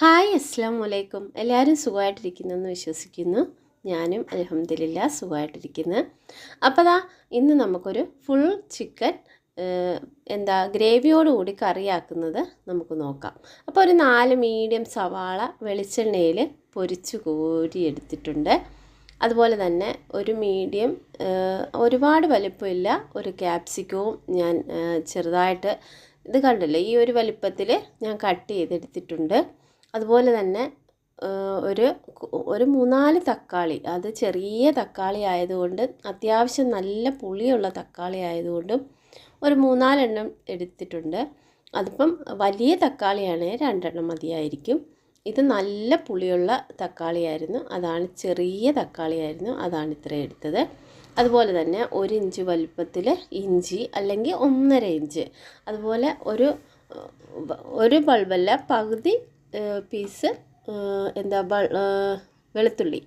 Hi അസ്സാം വലൈക്കും എല്ലാവരും സുഖമായിട്ടിരിക്കുന്നെന്ന് വിശ്വസിക്കുന്നു. ഞാനും അലഹമ്മദില്ല സുഖമായിട്ടിരിക്കുന്നു. അപ്പോൾ ദാ ഇന്ന് നമുക്കൊരു ഫുൾ ചിക്കൻ എന്താ ഗ്രേവിയോടുകൂടി കറിയാക്കുന്നത് നമുക്ക് നോക്കാം. അപ്പോൾ ഒരു നാല് മീഡിയം സവാള വെളിച്ചെണ്ണയിൽ പൊരിച്ച് കോരി എടുത്തിട്ടുണ്ട് അതുപോലെ തന്നെ ഒരു മീഡിയം ഒരുപാട് വലിപ്പമില്ല. ഒരു ക്യാപ്സിക്കവും ഞാൻ ചെറുതായിട്ട് ഇത് കണ്ടല്ലോ? ഈ ഒരു വലിപ്പത്തിൽ ഞാൻ കട്ട് ചെയ്തെടുത്തിട്ടുണ്ട്. അതുപോലെ തന്നെ ഒരു ഒരു മൂന്നാൽ തക്കാളി അത് ചെറിയ തക്കാളി ആയതുകൊണ്ട് അത്യാവശ്യം നല്ല പുളിയുള്ള തക്കാളി ആയതുകൊണ്ടും ഒരു മൂന്നാലെണ്ണം എടുത്തിട്ടുണ്ട്. അതിപ്പം വലിയ തക്കാളിയാണെങ്കിൽ രണ്ടെണ്ണം മതിയായിരിക്കും. ഇത് നല്ല പുളിയുള്ള തക്കാളിയായിരുന്നു. അതാണ് ചെറിയ തക്കാളിയായിരുന്നു. അതാണ് ഇത്ര എടുത്തത്. അതുപോലെ തന്നെ ഒരു ഇഞ്ച് വലുപ്പത്തിൽ ഇഞ്ചി അല്ലെങ്കിൽ ഒന്നര ഇഞ്ച്. അതുപോലെ ഒരു ഒരു ബൾബല്ല പകുതി പീസ് എന്താ വെളുത്തുള്ളി.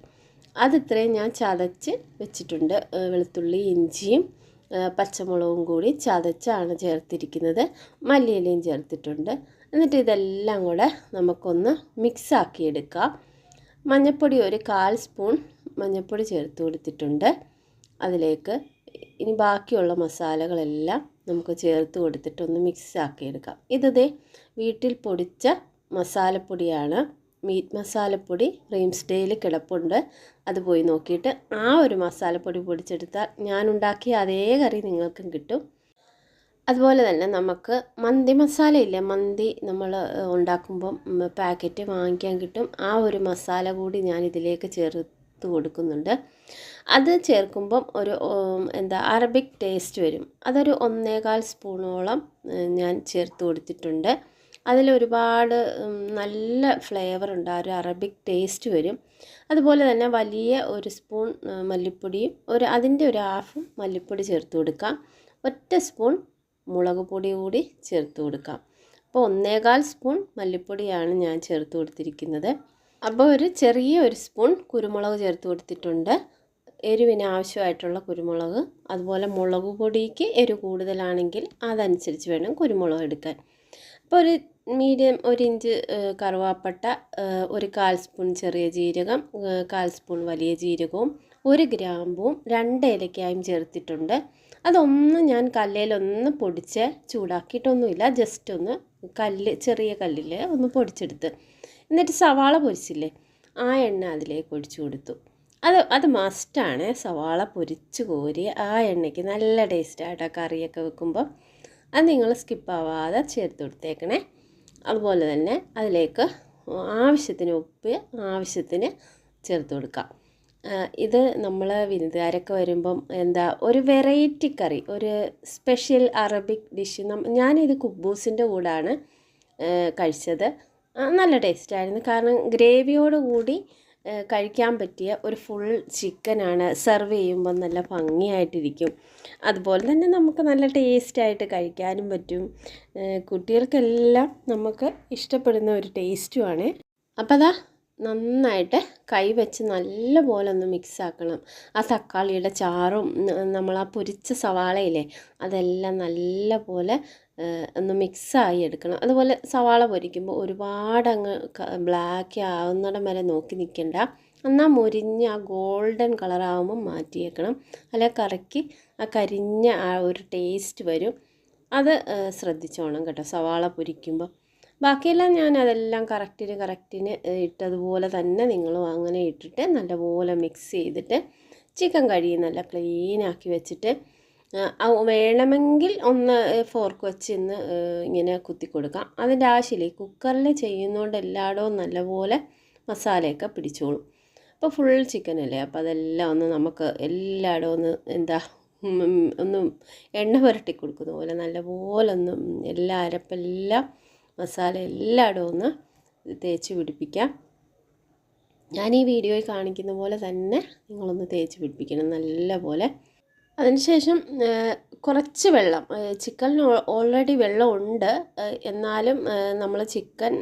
അത് ഇത്രയും ഞാൻ ചതച്ച് വെച്ചിട്ടുണ്ട്. വെളുത്തുള്ളി ഇഞ്ചിയും പച്ചമുളകും കൂടി ചതച്ചാണ് ചേർത്തിരിക്കുന്നത്. മല്ലിയിലയും ചേർത്തിട്ടുണ്ട്. എന്നിട്ട് ഇതെല്ലാം കൂടെ നമുക്കൊന്ന് മിക്സ് ആക്കി എടുക്കാം. മഞ്ഞൾപ്പൊടി ഒരു കാൽ സ്പൂൺ മഞ്ഞൾപ്പൊടി ചേർത്ത് കൊടുത്തിട്ടുണ്ട്. അതിലേക്ക് ഇനി ബാക്കിയുള്ള മസാലകളെല്ലാം നമുക്ക് ചേർത്ത് കൊടുത്തിട്ടൊന്ന് മിക്സ് ആക്കി എടുക്കാം. ഇത് വീട്ടിൽ പൊടിച്ച മസാലപ്പൊടിയാണ്. മീറ്റ് മസാലപ്പൊടി റീംസ് ഡേയിൽ കിടപ്പുണ്ട്. അത് പോയി നോക്കിയിട്ട് ആ ഒരു മസാലപ്പൊടി പൊടിച്ചെടുത്താൽ ഞാൻ ഉണ്ടാക്കിയ അതേ കറി നിങ്ങൾക്കും കിട്ടും. അതുപോലെ തന്നെ നമുക്ക് മന്തി മസാല ഇല്ലേ മന്തി നമ്മൾ ഉണ്ടാക്കുമ്പം പാക്കറ്റ് വാങ്ങിക്കാൻ കിട്ടും. ആ ഒരു മസാല കൂടി ഞാൻ ഇതിലേക്ക് ചേർത്ത് കൊടുക്കുന്നുണ്ട്. അത് ചേർക്കുമ്പം ഒരു എന്താ അറബിക് ടേസ്റ്റ് വരും. അതൊരു ഒന്നേകാൽ സ്പൂണോളം ഞാൻ ചേർത്ത് കൊടുത്തിട്ടുണ്ട്. അതിലൊരുപാട് നല്ല ഫ്ലേവർ ഉണ്ട്. ആ ഒരു അറബിക് ടേസ്റ്റ് വരും. അതുപോലെ തന്നെ വലിയ ഒരു സ്പൂൺ മല്ലിപ്പൊടിയും ഒരു അതിന്റെ ഒരു ഹാഫ് മല്ലിപ്പൊടി ചേർത്ത് കൊടുക്കാം. ഒറ്റ സ്പൂൺ മുളക് പൊടി കൂടി ചേർത്ത് കൊടുക്കാം. അപ്പോൾ ഒന്നേകാൽ സ്പൂൺ മല്ലിപ്പൊടിയാണ് ഞാൻ ചേർത്ത് കൊടുത്തിരിക്കുന്നത്. അപ്പോൾ ഒരു ചെറിയ ഒരു സ്പൂൺ കുരുമുളക് ചേർത്ത് കൊടുത്തിട്ടുണ്ട്. എരിവിന് ആവശ്യമായിട്ടുള്ള കുരുമുളക് അതുപോലെ മുളക് പൊടിക്ക് എരിവ് കൂടുതലാണെങ്കിൽ അതനുസരിച്ച് വേണം കുരുമുളക് എടുക്കാൻ. അപ്പോൾ ഒരു മീഡിയം ഒരു ഇഞ്ച് കറുവാപ്പട്ട ഒരു കാൽ സ്പൂൺ ചെറിയ ജീരകം കാൽ സ്പൂൺ വലിയ ജീരകവും ഒരു ഗ്രാമ്പും രണ്ട് ഏലക്കായും ചേർത്തിട്ടുണ്ട്. അതൊന്ന് ഞാൻ കല്ലിലൊന്ന് പൊടിച്ച് ചൂടാക്കിയിട്ടൊന്നുമില്ല ജസ്റ്റ് ഒന്ന് കല്ല് ചെറിയ കല്ലിൽ ഒന്ന് പൊടിച്ചെടുത്ത്. എന്നിട്ട് സവാള പൊരിച്ചില്ലേ ആ എണ്ണ അതിലേക്ക് ഒഴിച്ചു കൊടുത്തു. അത് അത് മസ്റ്റാണ് സവാള പൊരിച്ച് കോരി ആ എണ്ണയ്ക്ക് നല്ല ടേസ്റ്റായിട്ട് ആ കറിയൊക്കെ വെക്കുമ്പോൾ അത് നിങ്ങൾ സ്കിപ്പ് ആവാതെ ചേർത്ത് കൊടുത്തേക്കണേ. അതുപോലെ തന്നെ അതിലേക്ക് ആവശ്യത്തിന് ഉപ്പ് ആവശ്യത്തിന് ചേർത്ത് കൊടുക്കാം ഇത് നമ്മൾ വിരുന്നുകാരൊക്കെ വരുമ്പം എന്താ ഒരു വെറൈറ്റി കറി ഒരു സ്പെഷ്യൽ അറബിക് ഡിഷ് ഞാനിത് കുബൂസിന്റെ കൂടാണ് കഴിച്ചത്. നല്ല ടേസ്റ്റായിരുന്നു കാരണം ഗ്രേവിയോട് കൂടി കഴിക്കാൻ പറ്റിയ ഒരു ഫുൾ ചിക്കനാണ് സെർവ് ചെയ്യുമ്പോൾ നല്ല ഭംഗിയായിട്ടിരിക്കും. അതുപോലെ തന്നെ നമുക്ക് നല്ല ടേസ്റ്റായിട്ട് കഴിക്കാനും പറ്റും. കുട്ടികൾക്കെല്ലാം നമുക്ക് ഇഷ്ടപ്പെടുന്ന ഒരു ടേസ്റ്റുമാണ് അപ്പോൾ അതാ നന്നായിട്ട് കൈ വെച്ച് നല്ലപോലെ ഒന്ന് മിക്സ് ആക്കണം. ആ തക്കാളിയുടെ ചാറും നമ്മൾ ആ പൊരിച്ച സവാളയില്ലേ അതെല്ലാം നല്ലപോലെ ഒന്ന് മിക്സായി എടുക്കണം. അതുപോലെ സവാള പൊരിക്കുമ്പോൾ ഒരുപാട് അങ്ങ് ബ്ലാക്ക് ആവുന്നിടം വരെ നോക്കി നിൽക്കണ്ട. എന്നാൽ മുരിഞ്ഞ് ആ ഗോൾഡൻ മാറ്റി മാറ്റിയേക്കണം. അല്ല കറക്കി ആ കരിഞ്ഞ ആ ഒരു ടേസ്റ്റ് വരും. അത് ശ്രദ്ധിച്ചോണം കേട്ടോ സവാള പൊരിക്കുമ്പോൾ ബാക്കിയെല്ലാം ഞാൻ അതെല്ലാം കറക്റ്റിന് കറക്റ്റിന് ഇട്ടതുപോലെ തന്നെ നിങ്ങളും അങ്ങനെ ഇട്ടിട്ട് നല്ലപോലെ മിക്സ് ചെയ്തിട്ട് ചിക്കൻ കഴുകി നല്ല ക്ലീനാക്കി വെച്ചിട്ട് വേണമെങ്കിൽ ഒന്ന് ഫോർക്ക് വെച്ച് ഇന്ന് ഇങ്ങനെ കുത്തി കൊടുക്കാം അതിന്റെ ആവശ്യമില്ല. കുക്കറിൽ ചെയ്യുന്നതുകൊണ്ട് എല്ലായിടവും നല്ലപോലെ മസാലയൊക്കെ പിടിച്ചോളും. അപ്പോൾ ഫുൾ ചിക്കൻ അല്ലേ അപ്പോൾ അതെല്ലാം ഒന്ന് നമുക്ക് എല്ലായിടവും ഒന്ന് എന്താ ഒന്ന് എണ്ണ പുരട്ടി കൊടുക്കുന്ന പോലെ നല്ലപോലെ ഒന്ന് എല്ലാ അരപ്പെല്ലാം മസാല എല്ലായിടവും ഒന്ന് തേച്ച് പിടിപ്പിക്കാം. ഞാൻ ഈ വീഡിയോയിൽ കാണിക്കുന്ന പോലെ തന്നെ നിങ്ങളൊന്ന് തേച്ച് പിടിപ്പിക്കണം. നല്ല പോലെ അതിനുശേഷം കുറച്ച് വെള്ളം ചിക്കനിന് ഓൾറെഡി വെള്ളം ഉണ്ട്. എന്നാലും നമ്മൾ ചിക്കൻ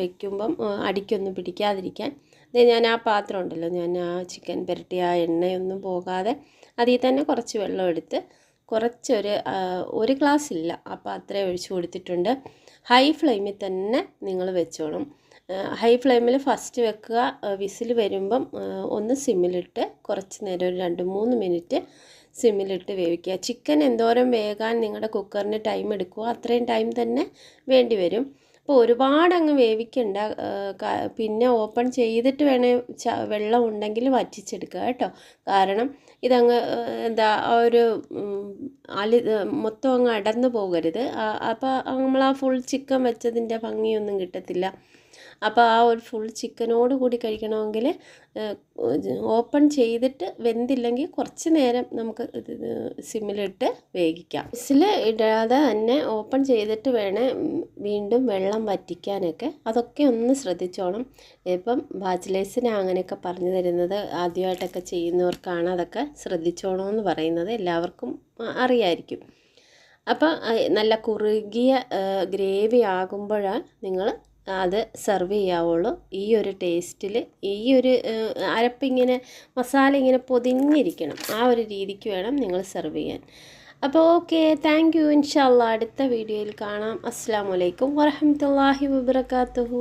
വെക്കുമ്പം അടിക്കൊന്നും പിടിക്കാതിരിക്കാൻ. ദേ ഞാൻ ആ പാത്രം ഉണ്ടല്ലോ ഞാൻ ആ ചിക്കൻ പുരട്ടിയ ആ എണ്ണയൊന്നും പോകാതെ അതിൽ തന്നെ കുറച്ച് വെള്ളം എടുത്ത് കുറച്ചൊരു ഒരു ഗ്ലാസ് ഇല്ല അപ്പോൾ അത്രയും ഒഴിച്ചു കൊടുത്തിട്ടുണ്ട്. ഹൈ ഫ്ലെയിമിൽ തന്നെ നിങ്ങൾ വെച്ചോണം. ഹൈ ഫ്ലെയിമിൽ ഫസ്റ്റ് വെക്കുക. വിസിൽ വരുമ്പം ഒന്ന് സിമ്മിലിട്ട് കുറച്ച് നേരം ഒരു രണ്ട് മൂന്ന് മിനിറ്റ് സിമ്മിലിട്ട് വേവിക്കുക. ചിക്കൻ എന്തോരം വേകാൻ നിങ്ങളുടെ കുക്കറിന് ടൈം എടുക്കുമോ അത്രയും ടൈം തന്നെ വേണ്ടി വരും. അപ്പോൾ ഒരുപാട് അങ്ങ് വേവിക്കണ്ട പിന്നെ ഓപ്പൺ ചെയ്തിട്ട് വേണേ വെള്ളം ഉണ്ടെങ്കിൽ വറ്റിച്ചെടുക്കുക കേട്ടോ. കാരണം ഇതങ്ങ് എന്താ ഒരു അലി മൊത്തം അങ്ങ് അടന്നു പോകരുത്. അപ്പോൾ നമ്മൾ ആ ഫുൾ ചിക്കൻ വെച്ചതിന്റെ ഭംഗിയൊന്നും കിട്ടത്തില്ല. അപ്പോൾ ആ ഒരു ഫുൾ ചിക്കനോട് കൂടി കഴിക്കണമെങ്കിൽ ഓപ്പൺ ചെയ്തിട്ട് വെന്തില്ലെങ്കിൽ കുറച്ച് നേരം നമുക്ക് സിമ്മിലിട്ട് വേവിക്കാം. വിസിൽ ഇടാതെ തന്നെ ഓപ്പൺ ചെയ്തിട്ട് വേണേ വീണ്ടും വെള്ളം വറ്റിക്കാനൊക്കെ അതൊക്കെ ഒന്ന് ശ്രദ്ധിച്ചോണം. ഇപ്പം ബാച്ചിലേഴ്സിനെ അങ്ങനെയൊക്കെ പറഞ്ഞു തരുന്നത് ആദ്യമായിട്ടൊക്കെ ചെയ്യുന്നവർക്കാണ് അതൊക്കെ ശ്രദ്ധിച്ചോണം എന്ന് പറയുന്നത് എല്ലാവർക്കും അറിയായിരിക്കും. അപ്പം നല്ല കുറുകിയ ഗ്രേവി ആകുമ്പോഴാണ് നിങ്ങൾ അത് സെർവ് ചെയ്യാവുള്ളൂ. ഈ ഒരു ടേസ്റ്റിൽ ഈ ഒരു അരപ്പിങ്ങനെ മസാല ഇങ്ങനെ പൊതിഞ്ഞിരിക്കണം. ആ ഒരു രീതിക്ക് വേണം നിങ്ങൾ സെർവ് ചെയ്യാൻ. അപ്പോൾ ഓക്കെ താങ്ക് യു ഇൻഷാല്ല അടുത്ത വീഡിയോയിൽ കാണാം. അസ്സാം വലൈക്കും വറഹമത്തല്ലാഹി വബർക്കാത്തുഹു